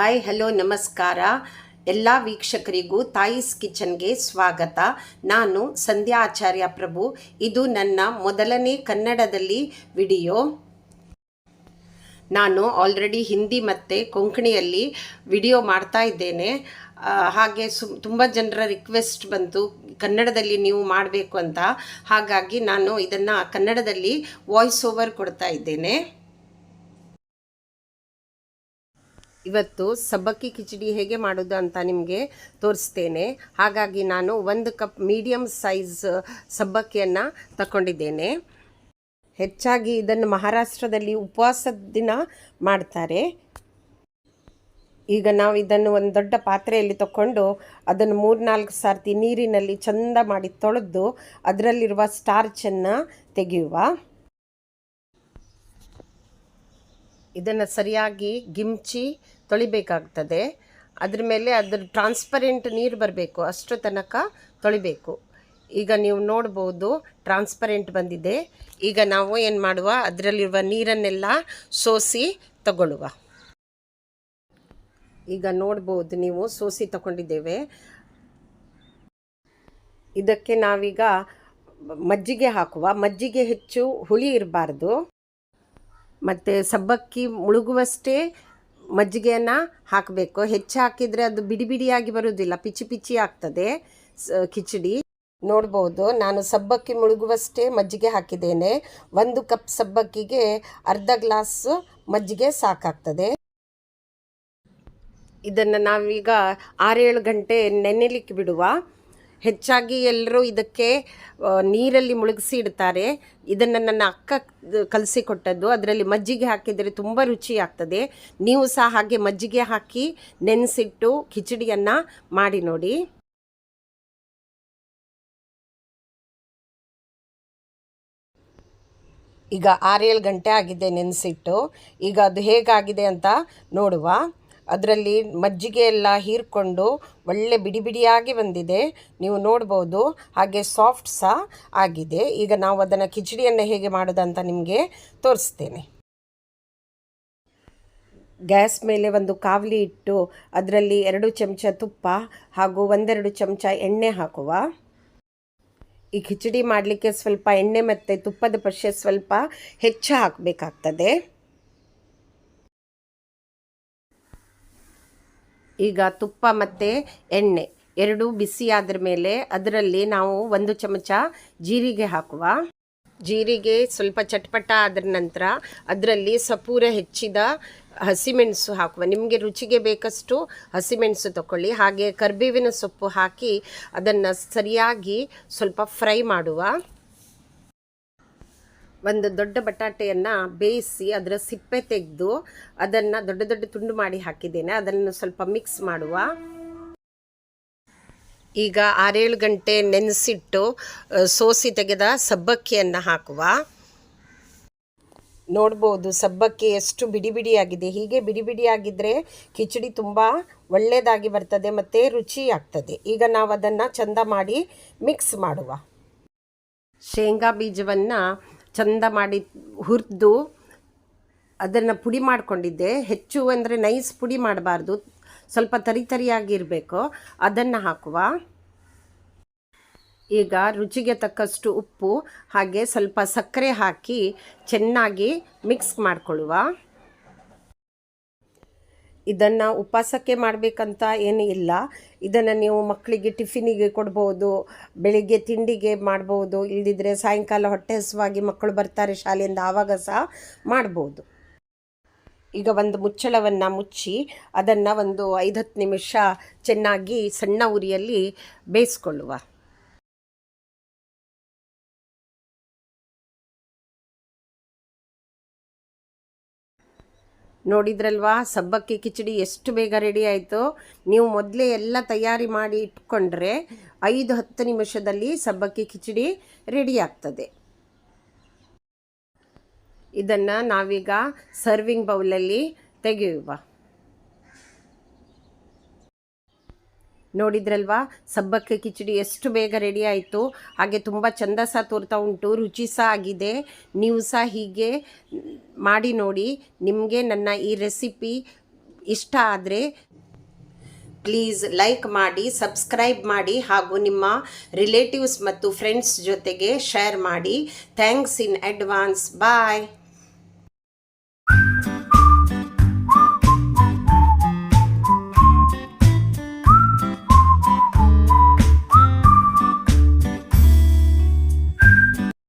Hi, hello, ನಮಸ್ಕಾರ. ಎಲ್ಲ ವೀಕ್ಷಕರಿಗೂ ತಾಯಿಸ್ ಕಿಚನ್ಗೆ ಸ್ವಾಗತ. ನಾನು ಸಂಧ್ಯಾ ಆಚಾರ್ಯ ಪ್ರಭು. ಇದು ನನ್ನ ಮೊದಲನೇ ಕನ್ನಡದಲ್ಲಿ ವಿಡಿಯೋ. ನಾನು ಆಲ್ರೆಡಿ ಹಿಂದಿ ಮತ್ತು ಕೊಂಕಣಿಯಲ್ಲಿ ವಿಡಿಯೋ ಮಾಡ್ತಾ ಇದ್ದೇನೆ. ಹಾಗೆ ಸು, ತುಂಬ ಜನರ ರಿಕ್ವೆಸ್ಟ್ ಬಂತು, ಕನ್ನಡದಲ್ಲಿ ನೀವು ಮಾಡಬೇಕು ಅಂತ. ಹಾಗಾಗಿ ನಾನು ಇದನ್ನು ಕನ್ನಡದಲ್ಲಿ ವಾಯ್ಸ್ ಓವರ್ ಕೊಡ್ತಾ ಇದ್ದೇನೆ. ಇವತ್ತು ಸಬ್ಬಕ್ಕಿ ಕಿಚಡಿ ಹೇಗೆ ಮಾಡೋದು ಅಂತ ನಿಮಗೆ ತೋರಿಸ್ತೇನೆ. ಹಾಗಾಗಿ ನಾನು ಒಂದು ಕಪ್ ಮೀಡಿಯಮ್ ಸೈಜ್ ಸಬ್ಬಕ್ಕಿಯನ್ನು ತಗೊಂಡಿದ್ದೇನೆ ಹೆಚ್ಚಾಗಿ ಇದನ್ನು ಮಹಾರಾಷ್ಟ್ರದಲ್ಲಿ ಉಪವಾಸದ ದಿನ ಮಾಡ್ತಾರೆ. ಈಗ ನಾವು ಇದನ್ನು ಒಂದು ದೊಡ್ಡ ಪಾತ್ರೆಯಲ್ಲಿ ತಗೊಂಡು ಅದನ್ನು ಮೂರ್ನಾಲ್ಕು ಸಾರ್ತಿ ನೀರಿನಲ್ಲಿ ಚಂದ ಮಾಡಿ ತೊಳೆದು ಅದರಲ್ಲಿರುವ ಸ್ಟಾರ್ಚನ್ನು ತೆಗೆಯುವ. ಇದನ್ನು ಸರಿಯಾಗಿ ಗಿಮ್ಚಿ ತೊಳಿಬೇಕಾಗ್ತದೆ. ಅದ್ರ ಮೇಲೆ ಅದ್ರ ಟ್ರಾನ್ಸ್ಪರೆಂಟ್ ನೀರು ಬರಬೇಕು. ಅಷ್ಟು ತನಕ ತೊಳಿಬೇಕು. ಈಗ ನೀವು ನೋಡ್ಬೋದು ಟ್ರಾನ್ಸ್ಪರೆಂಟ್ ಬಂದಿದೆ. ಈಗ ನಾವು ಏನು ಮಾಡುವ? ಅದರಲ್ಲಿರುವ ನೀರನ್ನೆಲ್ಲ ಸೋಸಿ ತಗೊಳ್ಳುವ. ಈಗ ನೋಡ್ಬೋದು, ನೀವು ಸೋಸಿ ತಗೊಂಡಿದ್ದೇವೆ. ಇದಕ್ಕೆ ನಾವೀಗ ಮಜ್ಜಿಗೆ ಹಾಕುವ. ಮಜ್ಜಿಗೆ ಹೆಚ್ಚು ಹುಳಿ ಇರಬಾರ್ದು. ಮತ್ತು ಸಬ್ಬಕ್ಕಿ ಮುಳುಗುವಷ್ಟೇ ಮಜ್ಜಿಗೆಯನ್ನು ಹಾಕಬೇಕು. ಹೆಚ್ಚು ಹಾಕಿದರೆ ಅದು ಬಿಡಿ ಬಿಡಿಯಾಗಿ ಬರುವುದಿಲ್ಲ, ಪಿಚಿ ಪಿಚಿ ಆಗ್ತದೆ ಕಿಚಡಿ. ನೋಡ್ಬೋದು, ನಾನು ಸಬ್ಬಕ್ಕಿ ಮುಳುಗುವಷ್ಟೇ ಮಜ್ಜಿಗೆ ಹಾಕಿದ್ದೇನೆ. ಒಂದು ಕಪ್ ಸಬ್ಬಕ್ಕಿಗೆ ಅರ್ಧ ಗ್ಲಾಸ್ ಮಜ್ಜಿಗೆ ಸಾಕಾಗ್ತದೆ. ಇದನ್ನು ನಾವೀಗ ಆರೇಳು ಗಂಟೆ ನೆನೆಲಿಕ್ಕೆ ಬಿಡುವ. ಹೆಚ್ಚಾಗಿ ಎಲ್ಲರೂ ಇದಕ್ಕೆ ನೀರಲ್ಲಿ ಮುಳುಗಿಸಿ ಇಡ್ತಾರೆ. ಇದನ್ನು ನನ್ನ ಅಕ್ಕ ಕಲಿಸಿಕೊಟ್ಟದ್ದು. ಅದರಲ್ಲಿ ಮಜ್ಜಿಗೆ ಹಾಕಿದರೆ ತುಂಬ ರುಚಿ ಆಗ್ತದೆ. ನೀವು ಸಹ ಹಾಗೆ ಮಜ್ಜಿಗೆ ಹಾಕಿ ನೆನೆಸಿಟ್ಟು ಕಿಚಡಿಯನ್ನು ಮಾಡಿ ನೋಡಿ. ಈಗ ಆರೇಳು ಗಂಟೆ ಆಗಿದೆ ನೆನೆಸಿಟ್ಟು. ಈಗ ಅದು ಹೇಗಾಗಿದೆ ಅಂತ ನೋಡುವ. ಅದರಲ್ಲಿ ಮಜ್ಜಿಗೆ ಎಲ್ಲ ಹೀರ್ಕೊಂಡು ಒಳ್ಳೆ ಬಿಡಿ ಬಿಡಿಯಾಗಿ ಬಂದಿದೆ. ನೀವು ನೋಡ್ಬೋದು ಹಾಗೆ ಸಾಫ್ಟ್ ಸಹ ಆಗಿದೆ. ಈಗ ನಾವು ಅದನ್ನು ಕಿಚಡಿಯನ್ನು ಹೇಗೆ ಮಾಡೋದಂತ ನಿಮಗೆ ತೋರಿಸ್ತೇನೆ. ಗ್ಯಾಸ್ ಮೇಲೆ ಒಂದು ಕಾವಲಿ ಇಟ್ಟು ಅದರಲ್ಲಿ ಎರಡು ಚಮಚ ತುಪ್ಪ ಹಾಗೂ ಒಂದೆರಡು ಚಮಚ ಎಣ್ಣೆ ಹಾಕುವ. ಈ ಕಿಚಡಿ ಮಾಡಲಿಕ್ಕೆ ಸ್ವಲ್ಪ ಎಣ್ಣೆ ಮತ್ತು ತುಪ್ಪದ ಪಶ್ಯ ಸ್ವಲ್ಪ ಹೆಚ್ಚು ಹಾಕಬೇಕಾಗ್ತದೆ. ಈಗ ತುಪ್ಪ ಮತ್ತು ಎಣ್ಣೆ ಎರಡೂ ಬಿಸಿ ಆದ್ರ ಮೇಲೆ ಅದರಲ್ಲಿ ನಾವು ಒಂದು ಚಮಚ ಜೀರಿಗೆ ಹಾಕುವ. ಜೀರಿಗೆ ಸ್ವಲ್ಪ ಚಟ್ಪಟ ಆದ ನಂತರ ಅದರಲ್ಲಿ ಸಪೂರ ಹೆಚ್ಚಿದ ಹಸಿಮೆಣಸು ಹಾಕುವ. ನಿಮಗೆ ರುಚಿಗೆ ಬೇಕಷ್ಟು ಹಸಿಮೆಣಸು ತಗೊಳ್ಳಿ ಹಾಗೆ ಕರ್ಬೇವಿನ ಸೊಪ್ಪು ಹಾಕಿ ಅದನ್ನು ಸರಿಯಾಗಿ ಸ್ವಲ್ಪ ಫ್ರೈ ಮಾಡುವ. ಒಂದು ದೊಡ್ಡ ಬಟಾಟೆಯನ್ನು ಬೇಯಿಸಿ ಅದರ ಸಿಪ್ಪೆ ತೆಗೆದು ಅದನ್ನು ದೊಡ್ಡ ದೊಡ್ಡ ತುಂಡು ಮಾಡಿ ಹಾಕಿದ್ದೇನೆ. ಅದನ್ನು ಸ್ವಲ್ಪ ಮಿಕ್ಸ್ ಮಾಡುವ. ಈಗ ಆರೇಳು ಗಂಟೆ ನೆನೆಸಿಟ್ಟು ಸೋಸಿ ತೆಗೆದ ಸಬ್ಬಕ್ಕಿಯನ್ನು ಹಾಕುವ. ನೋಡ್ಬೋದು ಸಬ್ಬಕ್ಕಿ ಎಷ್ಟು ಬಿಡಿ ಬಿಡಿಯಾಗಿದೆ. ಹೀಗೆ ಬಿಡಿ ಬಿಡಿಯಾಗಿದ್ದರೆ ಕಿಚಡಿ ತುಂಬ ಒಳ್ಳೆಯದಾಗಿ ಬರ್ತದೆ ಮತ್ತು ರುಚಿ ಆಗ್ತದೆ. ಈಗ ನಾವು ಅದನ್ನು ಚಂದ ಮಾಡಿ ಮಿಕ್ಸ್ ಮಾಡುವ. ಶೇಂಗಾ ಬೀಜವನ್ನು ಚಂದ ಮಾಡಿ ಹುರಿದು ಅದನ್ನು ಪುಡಿ ಮಾಡಿಕೊಂಡಿದ್ದೆ. ಹೆಚ್ಚು ಅಂದರೆ ನೈಸ್ ಪುಡಿ ಮಾಡಬಾರ್ದು. ಸ್ವಲ್ಪ ತರಿ ತರಿಯಾಗಿರಬೇಕು ಅದನ್ನು ಹಾಕುವ. ಈಗ ರುಚಿಗೆ ತಕ್ಕಷ್ಟು ಉಪ್ಪು, ಹಾಗೆ ಸ್ವಲ್ಪ ಸಕ್ಕರೆ ಹಾಕಿ ಚೆನ್ನಾಗಿ ಮಿಕ್ಸ್ ಮಾಡಿಕೊಳ್ಳುವ. ಇದನ್ನು ಉಪವಾಸಕ್ಕೆ ಮಾಡಬೇಕಂತ ಏನೂ ಇಲ್ಲ. ಇದನ್ನು ನೀವು ಮಕ್ಕಳಿಗೆ ಟಿಫಿನಿಗೆ ಕೊಡ್ಬೋದು, ಬೆಳಿಗ್ಗೆ ತಿಂಡಿಗೆ ಮಾಡ್ಬೋದು ಇಲ್ಲದಿದ್ದರೆ ಸಾಯಂಕಾಲ ಹೊಟ್ಟೆ ಹಸುವಾಗಿ ಮಕ್ಕಳು ಬರ್ತಾರೆ ಶಾಲೆಯಿಂದ ಆವಾಗ ಸಹ ಮಾಡ್ಬೋದು. ಈಗ ಒಂದು ಮುಚ್ಚಳವನ್ನು ಮುಚ್ಚಿ ಅದನ್ನು ಒಂದು ಐದು ಹತ್ತು ನಿಮಿಷ ಚೆನ್ನಾಗಿ ಸಣ್ಣ ಉರಿಯಲ್ಲಿ ಬೇಯಿಸ್ಕೊಳ್ಳುವ. ನೋಡಿದ್ರಲ್ವಾ? ಸಬ್ಬಕ್ಕಿ ಕಿಚಡಿ ಎಷ್ಟು ಬೇಗ ರೆಡಿ ಆಯಿತು? ನೀವು ಮೊದಲೇ ಎಲ್ಲ ತಯಾರಿ ಮಾಡಿ ಇಟ್ಕೊಂಡ್ರೆ ಐದು, ಹತ್ತು ನಿಮಿಷದಲ್ಲಿ ಸಬ್ಬಕ್ಕಿ ಕಿಚಡಿ ರೆಡಿ ಆಗ್ತದೆ. ಇದನ್ನು ನಾವೀಗ ಸರ್ವಿಂಗ್ ಬೌಲಲ್ಲಿ ತೆಗೆಯುವ. ನೋಡಿದ್ರಲ್ವಾ? ಸಬ್ಬಕ್ಕೆ ಕಿಚಡಿ ಎಷ್ಟು ಬೇಗ ರೆಡಿ ಆಯಿತು. ಹಾಗೆ ತುಂಬ ಚಂದ ಸಹ ತೋರ್ತಾ ಉಂಟು, ರುಚಿ ಸಹ ಆಗಿದೆ. ನೀವು ಸಹ ಹೀಗೆ ಮಾಡಿ ನೋಡಿ, ನಿಮಗೆ ನನ್ನ ಈ ರೆಸಿಪಿ ಇಷ್ಟ ಆದರೆ ಪ್ಲೀಸ್ ಲೈಕ್ ಮಾಡಿ ಸಬ್ಸ್ಕ್ರೈಬ್ ಮಾಡಿ ಹಾಗೂ ನಿಮ್ಮ ರಿಲೇಟಿವ್ಸ್ ಮತ್ತು ಫ್ರೆಂಡ್ಸ್ ಜೊತೆಗೆ ಶೇರ್ ಮಾಡಿ. Thanks in advance bye